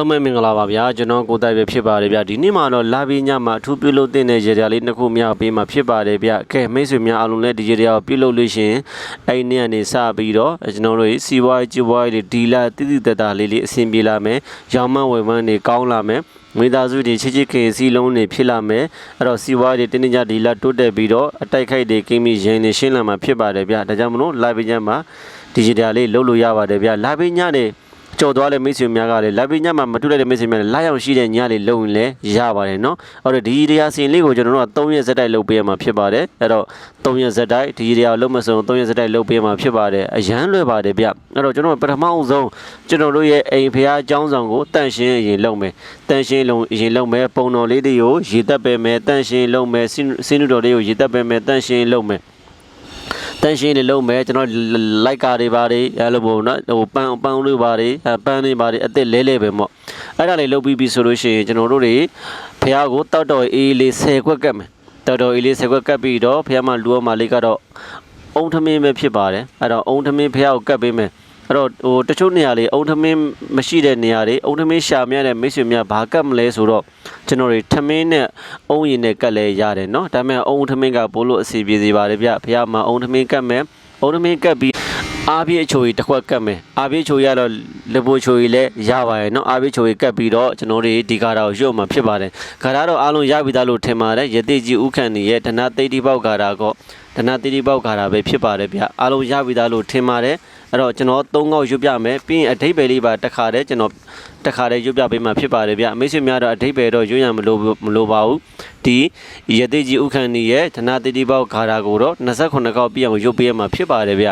လုံးပဲမင်္ဂလာပါဗျာကျွန်တော်ကိုတိုက်ပဲဖြစ်ပါတယ်ဗျာဒီနေ့မှာတော့လာပြီးညမှာအထူးပြုလုပ်တဲ့ရေရာလေးနှစ်ခုမြောက်ပေးမှာဖြစ်ပါတယ်ဗျာကဲမိတ်ဆွေများအားလုံးလည်းဒီရေရာကိုပြုလုပ်လို့ရှရင်အဲ့ဒီနေ့ကနေစပြီးတော့ကျွန်တော်တို့စီးပွားရေးကြွပွားရေးဒီလာတိတိတတ်တာလေးလေးအဆင်ပြေလာမယ်ရောင်းမဝယ်မန်းတွေကောင်းလာမယ်မိသားစုတွေချစ်ချစ်ခင်စီလုံးတွေဖြစ်လာမယ်အဲ့တော့စီးပွားရေးတင်းတင်းကြဒီလာတိုးတက်ပြီးတော့အတိုက်ခိုက်တွေကိမိရင်တွေရှင်းလာမှာဖြစ်ပါတယ်ဗျာဒါကြောင့်မလို့လာပြီးညမှာဒီရေရာလေးလုပ်လို့ရပါတယ်ဗျာလာပြီးညနေ ကြော်သွားတဲ့မိတ်ဆွေများကလည်းလိုက်ပြီးညမှာမတွေ့လိုက်တဲ့မိတ်ဆွေများလည်းလာရောက်ရှိတဲ့ညလေးလုံရင်လည်းရပါတယ်နော်အဲ့တော့ဒီတရားစင်လေးကိုကျွန်တော်တို့က3ရက်ဇက်တိုက်လုပ်ပေးရမှာဖြစ်ပါတယ်အဲ့တော့3ရက်ဇက်တိုက်ဒီတရားလုံးမစုံ3ရက်ဇက်တိုက်လုပ်ပေးရမှာဖြစ်ပါတယ်အရန်လွယ်ပါတယ်ဗျအဲ့တော့ကျွန်တော်ပထမအဆုံးကျွန်တော်တို့ရဲ့အိမ်ဖျားအကြောင်းဆောင်ကိုတန့်ရှင်းရင်လုပ်မယ်တန့်ရှင်းလုံးရင်လုပ်မယ်ပုံတော်လေးတွေကိုရေတက်ပေးမယ်တန့်ရှင်းလုပ်မယ်စင်းနုတော်လေးကိုရေတက်ပေးမယ်တန့်ရှင်းလုပ်မယ် တန်ရှင်းတွေလုံးမယ်ကျွန်တော်လိုက်ကာတွေပါတယ်အဲ့လိုပေါ့နော်ဟိုပန်းပန်းတွေပါတယ်ပန်းတွေပါတယ်အစ်စ်လဲလဲပဲပေါ့အဲ့ဒါလေးလုပ်ပြီးပြီဆိုလို့ရှိရင်ကျွန်တော်တို့တွေဖះကိုတောက်တော်အေးလေး10ခွက်ကတ်မယ်တောက်တော်အေးလေး10ခွက်ကတ်ပြီးတော့ဖះမှာလူအမလေးကတော့အုံထမင်းပဲဖြစ်ပါတယ်အဲ့တော့အုံထမင်းဖះကိုကတ်ပေးမယ် အဲ့တော့ဟိုတချို့နေရာလေးအုံထမင်းမရှိတဲ့နေရာတွေအုံထမင်းရှာမြတဲ့မိတ်ဆွေများဘာကတ်မလဲဆိုတော့ကျွန်တော်တွေထမင်းနဲ့အုံရင်နဲ့ကတ်လဲရတယ်เนาะဒါပေမဲ့အုံထမင်းကပို့လို့အစီပြေစီပါတယ်ဗျဖះမှာအုံထမင်းကတ်မယ်အုံထမင်းကတ်ပြီးအားပြည့်အချိုကြီးတစ်ခွက်ကတ်မယ်အားပြည့်အချိုကြီးကတော့လေပိုချိုကြီးလည်းရပါရဲ့เนาะအားပြည့်ချိုကြီးကတ်ပြီးတော့ကျွန်တော်တွေဒီကာတာကိုရွတ်မှာဖြစ်ပါတယ်ကာတာတော့အားလုံးရပြီသားလို့ထင်ပါတယ်ယတိကြီးဥခန့်နေရဲ့ဒနာသိတိပေါက်ကာတာကောဒနာသိတိပေါက်ကာတာပဲဖြစ်ပါတယ်ဗျအားလုံးရပြီသားလို့ထင်ပါတယ် အဲ့တော့ကျွန်တော်၃ခေါက်ရွတ်ပြမယ်ပြီးရင်အဓိပ္ပာယ်လေးပါတစ်ခါတည်းကျွန်တော်တစ်ခါတည်းရွတ်ပြပေးမှာဖြစ်ပါတယ်ဗျမိတ်ဆွေများတော့အဓိပ္ပာယ်တော့ရွတ်ရမလို့မလို့ပါဘူးဒီယတိကြီးဥခန့်နေရဲ့ဒနာသိတိပေါက်ကာတာကိုတော့29ခေါက်ပြအောင်ရွတ်ပေးရမှာဖြစ်ပါတယ်ဗျ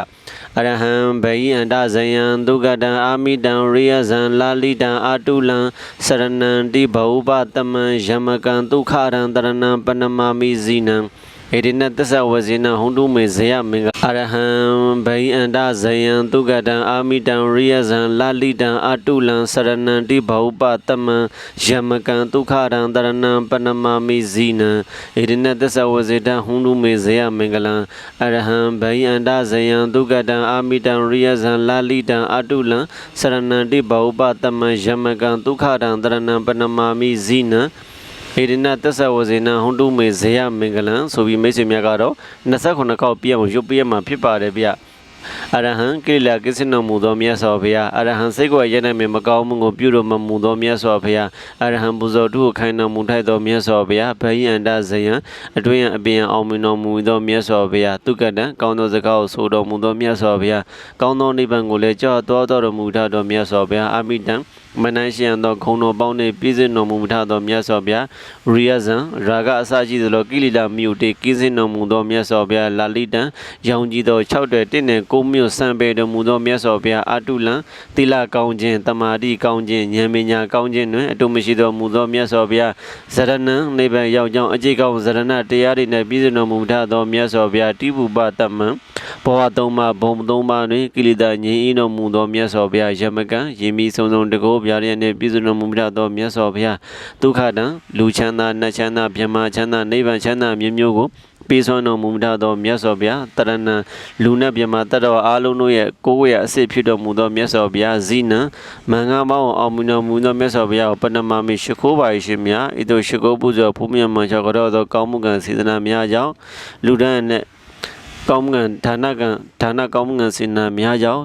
အရဟံဘယိအန္တဇယံဒုက္ကတံအာမိတံရိယဇံလာလိတံအာတုလံစရဏံတိဘဟုပတမံယမကံဒုက္ခရံတရဏံပနမမိဇိနံ ဧရိနသစ္ဆဝဇိနဟွန်တုမေဇယမင်္ဂအရဟံဘယိအန္တဇယံဒုက္ကတံအာမိတံရိယဇံလာလိတံအာတုလံစရဏံတိဘဟုပတမံယမကံဒုက္ခရံတရဏံပနမမိဇိနံဧရိနသစ္ဆဝဇိတဟွန်တုမေဇယမင်္ဂလံအရဟံဘယိအန္တဇယံဒုက္ကတံအာမိတံရိယဇံလာလိတံအာတုလံစရဏံတိဘဟုပတမံယမကံဒုက္ခရံတရဏံပနမမိဇိနံ ဧရိနသစ္ဆဝဇေနဟွန်တုမေဇေယမင်္ဂလံဆိုပြီးမိတ်ဆွေများကတော့29ခေါက်ပြည့်အောင်ရုပ်ပြည့်မှာဖြစ်ပါတယ်ဗျ အရဟံကိရိလာကိစ္စနမူသောမြတ်စွာဘုရားအရဟံစိတ်ကိုရတဲ့မြင်မကောင်းမှုကိုပြုလို့မမူသောမြတ်စွာဘုရားအရဟံပူဇော်တုကိုခိုင်းတော်မူထိုက်သောမြတ်စွာဘုရားဗယိအန္တဇယံအတွင်းအပြင်အောင်မြင်တော်မူသောမြတ်စွာဘုရားတုကတံကောင်းသောစကားကိုဆိုတော်မူသောမြတ်စွာဘုရားကောင်းသောနိဗ္ဗာန်ကိုလည်းကြောက်တော်တော်မူထသောမြတ်စွာဘုရားအာမိတံမနန်းရှိရန်သောခုံတော်ပေါင်းနှင့်ပြည့်စုံတော်မူထသောမြတ်စွာဘုရားရိယဇံရာဂအစရှိသလိုကိလေသာမြို့တေကင်းစင်တော်မူသောမြတ်စွာဘုရားလာလိတံရောင်ကြည်သော6တဲ့တင့်နဲ့9မြို့စံပေတော်မူသောမြတ်စွာဘုရားအာတုလံတိလကောင်းခြင်းတမာတိကောင်းခြင်းဉာဏ်ပညာကောင်းခြင်းတွင်အတုမရှိတော်မူသောမြတ်စွာဘုရားဇရဏံနိဗ္ဗာန်ရောက်ကြောင်းအကျိကောင်းဇရဏတရားတွေနဲ့ပြည့်စုံတော်မူထသောမြတ်စွာဘုရားတိပုပတမံဘောဝသုံးပါးဘုံသုံးပါးတွင်ကိလေသာငြိမ်းအေးတော်မူသောမြတ်စွာဘုရားယမကံယင်မီဆုံးဆုံးတကောဗျာရနှင့်ပြည့်စုံတော်မူကြသောမြတ်စွာဘုရားဒုက္ခတံလူချမ်းသာနတ်ချမ်းသာမြမချမ်းသာနိဗ္ဗာန်ချမ်းသာမျိုးမျိုးကို ပေးစွမ်းတော်မူကြသောမြတ်စွာဘုရားတရဏံလူနဲ့မြမတတ္တဝါအားလုံးတို့ရဲ့ကိုယ်ဝေအစစ်ဖြစ်တော်မူသောမြတ်စွာဘုရားဇိနံမင်္ဂမောင်းအောင်မူတော်မူသောမြတ်စွာဘုရားကိုပဏမမိရှိခိုးပါရှင်များဤသို့ရှိခိုးပူဇော်ဖူးမြတ်မှန်ချောကြတော်သောကောင်းမှုကံစေတနာများကြောင့်လူဒန်းနဲ့ကောင်းမှုကံဌာနကံဌာနကောင်းမှုကံစင်နာများကြောင့်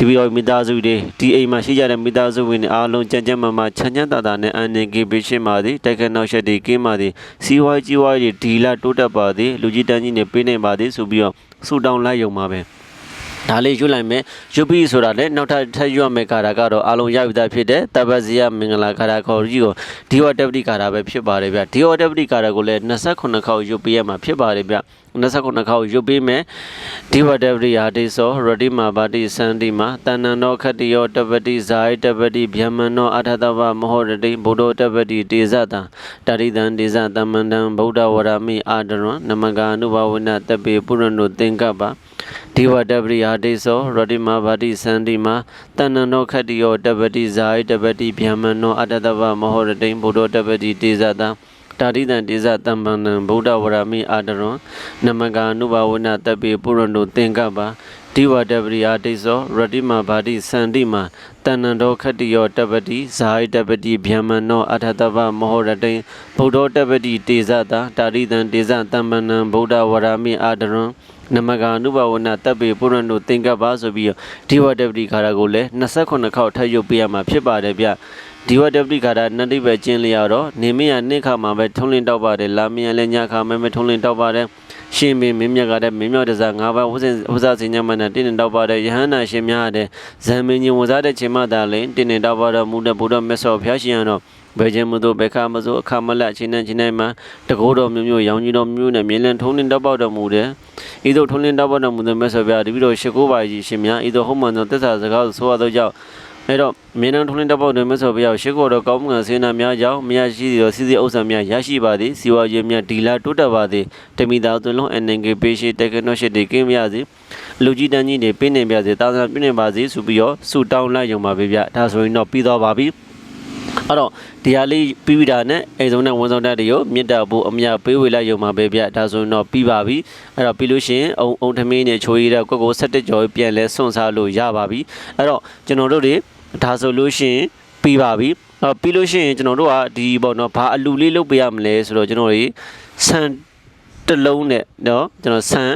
ဒီပြီးတော့မိသားစုတွေဒီအိမ်မှာရှိကြတဲ့မိသားစုဝင်တွေအားလုံးကြံ့ကြံ့မာမာချမ်းချမ်းသာသာနဲ့အန်နေကေပေးရှင်းပါသည်တိုက်ခတ်နောက်ရှက်တွေကင်းပါသည်စီးပွားရေးကြီးပွားရေးဒီလာတိုးတက်ပါသည်လူကြီးတန်းကြီးနဲ့ပေးနိုင်ပါသည်ဆိုပြီးတော့ဆူတောင်းလိုက်ရုံပါပဲ ဒါလေးရွတ်လိုက်မယ်ရွတ်ပြီးဆိုတာလည်းနောက်ထပ်ထပ်ရွတ်မယ်ကာတာကတော့အလုံးရပြီသားဖြစ်တဲ့တပတ်စီယမင်္ဂလာကာတာခေါ်ကြီးကိုဒီဝတ္တပတိကာတာပဲဖြစ်ပါတယ်ဗျဒီဝတ္တပတိကာတာကိုလည်း28ခေါက်ရွတ်ပေးရမှာဖြစ်ပါတယ်ဗျ29ခေါက်ရွတ်ပေးမယ်ဒီဝတ္တပတိဟာတိသောရတိမာပါတိစန္တိမာတဏ္ဏနောခတ္တိယောတပတိဇာယတပတိဗျမ္မနောအထတဝမဟောရတိဘုဒ္ဓတပတိတေဇတံတာရိတံတေဇတမ္မန္တံဗုဒ္ဓဝရမိအာဒရံနမကာနုဘဝနတပေပုရဏုသင်္ကပ္ပ ဒီဝတ္တပရိယာတိသောရတိမဘာတိစန္တိမတဏ္ဏနောခတ္တိယောတပတိဇာယတပတိဗျမ္မနောအတတဝမဟောရတိံဘုဒ္ဓတပတိတေဇတံတာတိတံတေဇတမ္ပန္နံဗုဒ္ဓဝရမိအာဒရွန်နမကာနုဘဝနတပေပုရဏုသင်္ကပ္ပဒီဝတပရိအာတိသောရတိမာဘာတိစန္တိမာတဏ္ဏတော်ခတ္တိယောတပတိဇာယတပတိဗျမ္မနောအထတဗမဟောရတိဗုဒ္ဓတပတိတေဇတာတာရိတံတေဇတမ္ပနံဗုဒ္ဓဝရမိအာဒရံ နမကာနုဘဝနာတပ်ပေပုရဏတို့သင်္ကပ္ပဆိုပြီးတော့ဒီဝတပတိခါရကိုလည်း28ခေါက်ထပ်ရုပ်ပေးရမှာဖြစ်ပါတယ်ဗျဒီဝတပတိခါရနတိပဲကျင်းလျော်တော့နေမရနှစ်ခါမှာပဲထုံးလင်းတောက်ပါတယ်လာမယလည်းညခါမှပဲထုံးလင်းတောက်ပါတယ် ရှင်မင်းမင်းမြတ်ကတဲ့မင်းမြောက်တစား၅ပါးဝဇ္ဇဝဇ္ဇစင်ညမနာတင်းနေတော့ပါတဲ့ယဟန္တာရှင်များတဲ့ဇံမင်းကြီးဝဇ္ဇတဲ့ချိန်မှသာလင်တင်းနေတော့ပါတော့မူတဲ့ဘုရားမြတ်စွာဘုရားရှင်ရတော့ဘယ်ခြင်းမသို့ဘယ်ခါမသို့အခါမလတ်ချင်းနဲ့ချင်းနဲ့မှတကောတော်မျိုးမျိုးရောင်ကြီးတော်မျိုးနဲ့မြင်းလန်းထုံးနေတော့ပေါတော်မူတဲ့ဤသို့ထုံးနေတော့ပေါတော်မူတဲ့မြတ်စွာဘုရားတပည့်တော်ရှိခိုးပါကြီးရှင်များဤသို့ဟုတ်မှန်သောသစ္စာစကားကိုဆိုရသောကြောင့် အဲ့တော့မင်းတို့ထုံးလင်းတပေါက်တွင်မဆော်ပြရောက်ရှိခိုးတော်ကောင်းမှုငါစေနာများကြောင့်မရရှိသောစီစီဥစ္စာများရရှိပါသည်စီဝါရေးများဒီလာတိုးတက်ပါသည်တမိသားသွင်းလုံး NNK ပေးရှိတက်ကနိုရှိတေကင်းပါစေလူကြီးတန်းကြီးတွေပြင်းနေပါစေတာသာပြင်းနေပါစေဆိုပြီးတော့ဆူတောင်းလိုက်ရုံပါပဲဗျဒါဆိုရင်တော့ပြီးတော့ပါပြီအဲ့တော့ဒီဟာလေးပြီးပြီးတာနဲ့အိမ်ဆုံးနဲ့ဝန်ဆောင်တက်တွေကိုမြစ်တာဖို့အမြပေးဝေလိုက်ရုံပါပဲဗျဒါဆိုရင်တော့ပြီးပါပြီအဲ့တော့ပြီးလို့ရှိရင်အုံအုံထမင်းနဲ့ချိုးရတဲ့ကိုကိုဆက်တက်ကြော်ပြန်လဲစွန့်စားလို့ရပါပြီအဲ့တော့ကျွန်တော်တို့တွေ ဒါဆိုလို့ရှိရင်ပြီးပါပြီအဲ့ပြီးလို့ရှိရင်ကျွန်တော်တို့ကဒီပေါ့နော်ဘာအလူလေးလုပ်ပေးရမလဲဆိုတော့ကျွန်တော်တွေဆန်တစ်လုံးနဲ့နော်ကျွန်တော်ဆန်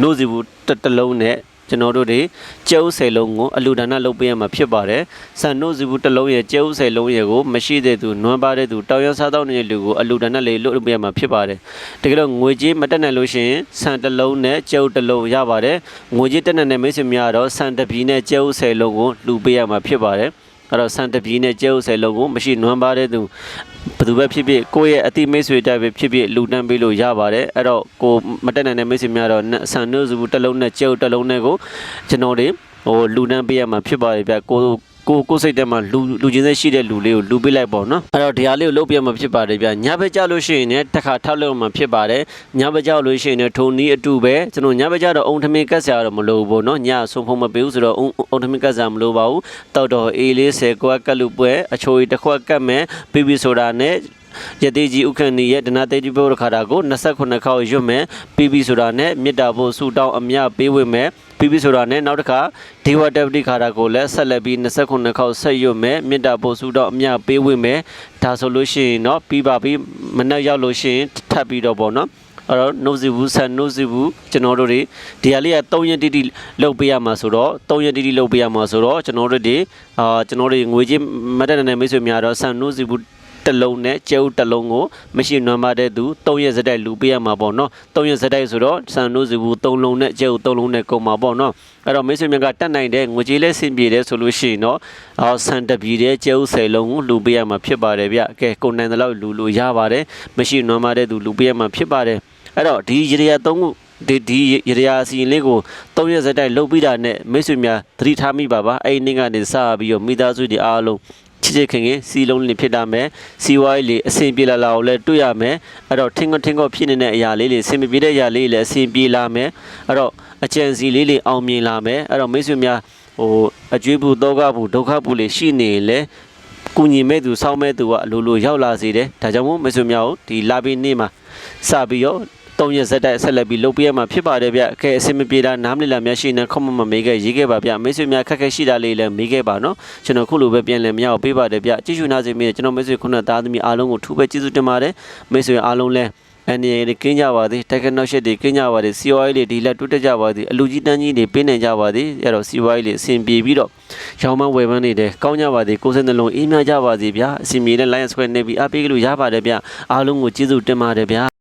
နို့စီဘူးတစ်တစ်လုံးနဲ့ ကျွန်တော်တို့တွေကျဲဥဆယ်လုံးကိုအလူဒါနလုပ်ပေးရမှာဖြစ်ပါတယ်။ဆန်နို့စီဘူးတစ်လုံးရဲ့ကျဲဥဆယ်လုံးရဲ့ကိုမရှိတဲ့သူနွမ်းပါတဲ့သူတောင်ရစားတော့နေတဲ့လူကိုအလူဒါနလေးလုပ်ပေးရမှာဖြစ်ပါတယ်။တကယ်တော့ငွေကြေးမတက်နိုင်လို့ရှိရင်ဆန်တစ်လုံးနဲ့ကျဲဥတစ်လုံးရပါတယ်။ငွေကြေးတက်နိုင်တဲ့မိတ်ဆွေများတော့ဆန်တစ်ပြည်နဲ့ကျဲဥဆယ်လုံးကိုလူပေးရမှာဖြစ်ပါတယ်။ အဲ့တော့ဆန်တပြည်နဲ့ကျဲဥဆယ်လုံးကိုမရှိနွမ်းပါတဲ့သူဘယ်သူပဲဖြစ်ဖြစ်ကိုယ့်ရဲ့အတိမိတ်ဆွေတိုက်ပဲဖြစ်ဖြစ်လူတန်းပေးလို့ရပါတယ်အဲ့တော့ကိုမတက်နိုင်တဲ့မိတ်ဆွေများတော့ဆန်နှုတ်စုတစ်လုံးနဲ့ကျဲဥတစ်လုံးနဲ့ကိုကျွန်တော်တွေဟိုလူတန်းပေးရမှာဖြစ်ပါတယ်ဗျကို ကိုကိုစိတ်ထဲမှာလူလူချင်းစိတ်ရှိတဲ့လူလေးကိုလူပေးလိုက်ပေါ့နော်အဲ့တော့ဒီဟာလေးကိုလုပ်ပြမှာဖြစ်ပါတယ်ဗျညဘက်ကြလို့ရှိရင်လည်းတစ်ခါထောက်လို့မှာဖြစ်ပါတယ်ညဘက်ကြလို့ရှိရင်လည်းထုံနီးအတူပဲကျွန်တော်ညဘက်ကြတော့အုံထမင်းကတ်ဆရာတော့မလိုဘူးနော်ညဆုံးဖုံးမပေးဘူးဆိုတော့အုံအုံထမင်းကတ်ဆရာမလိုပါဘူးတောက်တော့အေးလေးဆယ်ကွက်ကတ်လူပွဲအချိုကြီးတစ်ခွက်ကတ်မယ်ပြီးပြီဆိုတာနဲ့ယတိကြီးဥက္ကဏီရဲ့ဒနာတေကြီးဘုရခါတာကို29ခေါက်ရွတ်မယ်ပြီးပြီဆိုတာနဲ့မေတ္တာဖို့ဆူတောင်းအမြပေးဝေမယ် ပြီးပြီဆိုတာနဲ့နောက်တစ်ခါဒေဝတပတိခါတာကိုလည်းဆက်လက်ပြီး29ခေါက်ဆက်ရွတ်မယ်မေတ္တာဖို့ဆူတောင်းအမြပေးဝေမယ်ဒါဆိုလို့ရှိရင်တော့ပြီးပါပြီမနေ့ရောက်လို့ရှိရင်ထပ်ပြီးတော့ပေါ့နော်အဲ့တော့နှုတ်စီဘူးဆန်နှုတ်စီဘူးကျွန်တော်တို့တွေဒီဟာလေးက3ရက်တိတိလောက်ပေးရမှာဆိုတော့3ရက်တိတိလောက်ပေးရမှာဆိုတော့ကျွန်တော်တို့တွေအာကျွန်တော်တို့ငွေချင်းမတက်တဲ့မိတ်ဆွေများတော့ဆန်နှုတ်စီဘူး တစ်လုံးနဲ့ကျဲဥတစ်လုံးကိုမရှိနွမ်းမတဲ့သူ၃ရက်စတိုက်လူပေးရမှာပေါ့နော်၃ရက်စတိုက်ဆိုတော့ဆန်နိုးစီဘူး၃လုံးနဲ့ကျဲဥ၃လုံးနဲ့ကုန်မှာပေါ့နော်အဲ့တော့မိတ်ဆွေများကတတ်နိုင်တဲ့ငွေကြေးလေးဆင်ပြေတယ်ဆိုလို့ရှိရင်တော့အော်ဆန်တပြည်တဲ့ကျဲဥ၁၀လုံးကိုလူပေးရမှာဖြစ်ပါတယ်ဗျကဲကုန်နိုင်တဲ့လောက်လူလူရပါတယ်မရှိနွမ်းမတဲ့သူလူပေးရမှာဖြစ်ပါတယ်အဲ့တော့ဒီရေရသုံးခုဒီဒီရရာအစီရင်လေးကို၃ရက်စက်တိုက်လုပ်ပြီးတာနဲ့မိတ်ဆွေများသတိထားမိပါပါအဲ့ဒီနေ့ကနေစပြီးတော့မိသားစုတွေအားလုံး ချစ်ချစ်ခင်ခင်စီလုံးလေးဖြစ်တာမယ်စီဝိုင်းလေးအဆင်ပြေလာလာကိုလည်းတွေ့ရမယ်အဲ့တော့ထင်းကထင်းကဖြစ်နေတဲ့အရာလေးလေးအဆင်မပြေတဲ့အရာလေးလည်းအဆင်ပြေလာမယ်အဲ့တော့အကျဉ်စီလေးလေးအောင်မြင်လာမယ်အဲ့တော့မိတ်ဆွေများဟိုအကျွေးဘူးတောကဘူးဒုက္ခဘူးလေးရှိနေရင်လည်းကုညီမဲ့သူစောင်းမဲ့သူကအလိုလိုရောက်လာစေတယ်ဒါကြောင့်မို့မိတ်ဆွေများကိုဒီလာပြီးနေ့မှာစပြီးတော့ သုံးရက်ဆက်တိုက်ဆက်လက်ပြီးလုပ်ပြရမှာဖြစ်ပါတယ်ဗျအကဲအစင်မပြေတာနားမလည်လာများရှိနေခမမမေးခဲ့ရေးခဲ့ပါဗျမိတ်ဆွေများခက်ခဲရှိတာလေးလည်းမေးခဲ့ပါနော်ကျွန်တော်ခုလိုပဲပြန်လည်မရအောင်ပေးပါတယ်ဗျကြည့်ရှုနာစေမိကျွန်တော်မိတ်ဆွေခုနသားသမီးအားလုံးကိုထူပဲကျေးဇူးတင်ပါတယ်မိတ်ဆွေအားလုံးလည်းအနေနဲ့ကင်းကြပါသည်တက်ကနောက်ရှက်တွေကင်းကြပါသည် COI လေးဒီလက်တွတ်တက်ကြပါသည်အလူကြီးတန်းကြီးတွေပေးနိုင်ကြပါသည်အဲ့တော့ COI လေးအဆင်ပြေပြီးတော့ရောင်းမဝယ်ပန်းနေတယ်ကောင်းကြပါသည်ကိုယ်စင်နှလုံးအေးမြကြပါသည်ဗျာအဆင်ပြေတဲ့ line square နေပြီးအပေးကလို့ရပါတယ်ဗျာအားလုံးကိုကျေးဇူးတင်ပါတယ်ဗျာ